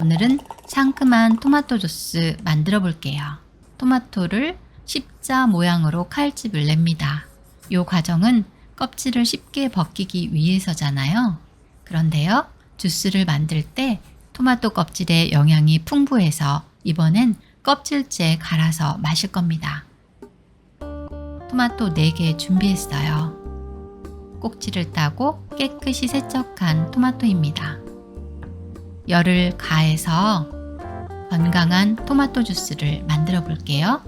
오늘은 상큼한 토마토 주스 만들어 볼게요. 토마토를 십자 모양으로 칼집을 냅니다. 이 과정은 껍질을 쉽게 벗기기 위해서잖아요. 그런데요, 주스를 만들 때 토마토 껍질의 영양이 풍부해서 이번엔 껍질째 갈아서 마실 겁니다. 토마토 4개 준비했어요. 꼭지를 따고 깨끗이 세척한 토마토입니다. 열을 가해서 건강한 토마토 주스를 만들어 볼게요.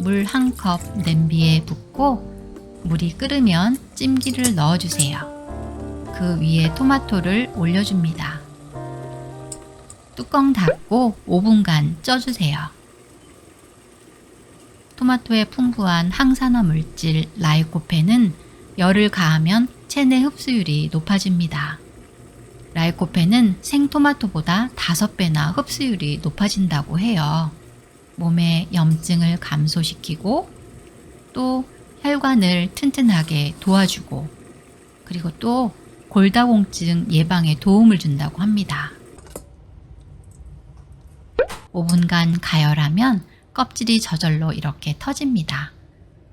물 한 컵 냄비에 붓고 물이 끓으면 찜기를 넣어 주세요. 그 위에 토마토를 올려줍니다. 뚜껑 닫고 5분간 쪄주세요. 토마토의 풍부한 항산화 물질 라이코펜은 열을 가하면 체내 흡수율이 높아집니다. 라이코펜은 생토마토보다 5배나 흡수율이 높아진다고 해요. 몸의 염증을 감소시키고 또 혈관을 튼튼하게 도와주고 그리고 또 골다공증 예방에 도움을 준다고 합니다. 5분간 가열하면 껍질이 저절로 이렇게 터집니다.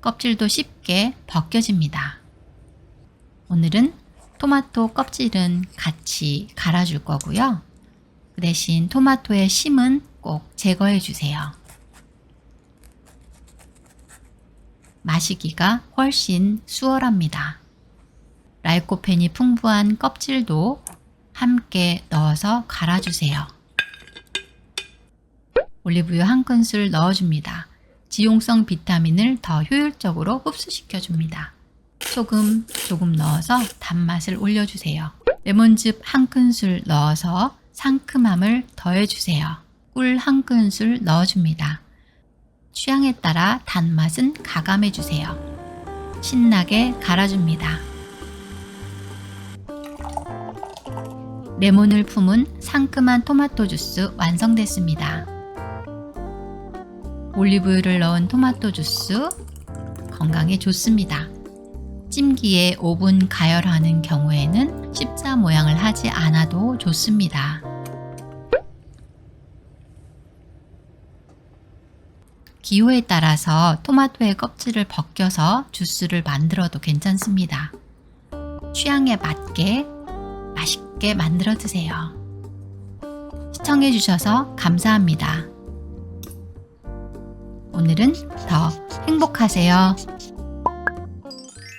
껍질도 쉽게 벗겨집니다. 오늘은 토마토 껍질은 같이 갈아줄 거고요. 그 대신 토마토의 심은 꼭 제거해 주세요. 마시기가 훨씬 수월합니다. 라이코펜이 풍부한 껍질도 함께 넣어서 갈아주세요. 올리브유 한 큰술 넣어줍니다. 지용성 비타민을 더 효율적으로 흡수시켜줍니다. 소금 조금 넣어서 단맛을 올려주세요. 레몬즙 한 큰술 넣어서 상큼함을 더해주세요. 꿀 한 큰술 넣어줍니다. 취향에 따라 단맛은 가감해주세요. 신나게 갈아줍니다. 레몬을 품은 상큼한 토마토 주스 완성됐습니다. 올리브유를 넣은 토마토 주스 건강에 좋습니다. 찜기에 5분 가열하는 경우에는 십자 모양을 하지 않아도 좋습니다. 기호에 따라서 토마토의 껍질을 벗겨서 주스를 만들어도 괜찮습니다. 취향에 맞게 맛있게 만들어 드세요. 시청해 주셔서 감사합니다. 오늘은 더 행복하세요.